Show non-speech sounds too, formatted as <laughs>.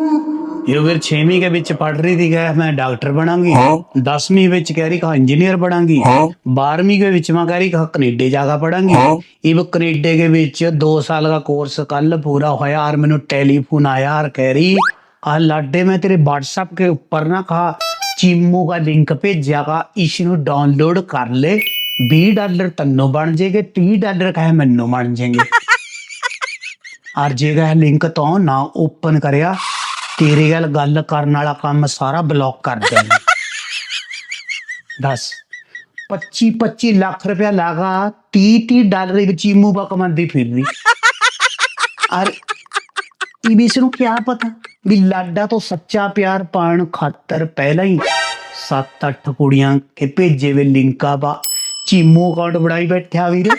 ਇਹ ਫਿਰ 6ਵੀਂ ਦੇ ਵਿੱਚ ਪੜ ਰਹੀ ਸੀ ਕਿ ਮੈਂ ਡਾਕਟਰ ਬਣਾਂਗੀ। 10ਵੀਂ ਵਿੱਚ ਕਹਿ ਰਹੀ ਕਿ ਇੰਜੀਨੀਅਰ ਬਣਾਂਗੀ। 12ਵੀਂ ਦੇ ਵਿੱਚ ਮੈਂ ਕਹਿ ਰਹੀ ਕੈਨੇਡਾ ਜਾ ਕੇ ਪੜਾਂਗੀ ਇਹ ਕੈਨੇਡਾ ਦੇ ਵਿੱਚ 2 ਸਾਲ ਦਾ ਕੋਰਸ ਕੱਲ ਪੂਰਾ ਹੋਇਆ ਔਰ ਮੈਨੂੰ ਟੈਲੀਫੋਨ ਆਇਆ ਔਰ ਕਹਿ ਰਹੀ ਆ ਲਾਡੇ ਮੈਂ ਤੇਰੇ WhatsApp ਕੇ ਉੱਪਰ ਨਾ ਕਹਾ ਚੀਮੂ ਦਾ ਲਿੰਕ ਭੇਜਿਆਗਾ ਇਸ ਨੂੰ ਡਾਊਨਲੋਡ ਕਰ ਲੈ। 20 ਡਾਲਰ ਤੈਨੂੰ ਬਣ ਜੇਗੇ 30 ਡਾਲਰ ਕਹੇ ਮੈਨੂੰ ਬਣ ਜੇਗੇ <laughs> ਔਰ ਜੇਗਾ ਲਿੰਕ ਤੋਂ ਨਾ ਓਪਨ ਕਰਿਆ ਤੇਰੇ ਨਾਲ ਗੱਲ ਕਰਨ ਵਾਲਾ ਕੰਮ ਸਾਰਾ ਬਲੌਕ ਕਰ ਦੇਣਾ। ਦੱਸ। 25 25 ਲੱਖ ਰੁਪਇਆ ਲਾਗਾ 30 30 ਡਾਲਰ ਇੱਕ ਚੀਮੂ ਬਾ ਕਮਾਂਦੀ ਫਿਰਦੀ। ਔਰ ਇਸ ਨੂੰ ਕੀ ਪਤਾ ਵੀ ਲਾਡਾ ਤੋਂ ਸੱਚਾ ਪਿਆਰ ਪਾਣ ਖਾਤਰ ਪਹਿਲਾਂ ਹੀ 7-8 ਕੁੜੀਆਂ ਕੇ ਭੇਜੇ ਵੇ ਲਿੰਕਾਂ ਬਾ। ਚੀਮੂ ਅਕਾਊਂਟ ਬਣਾਈ ਬੈਠਿਆ ਵੀਰੇ।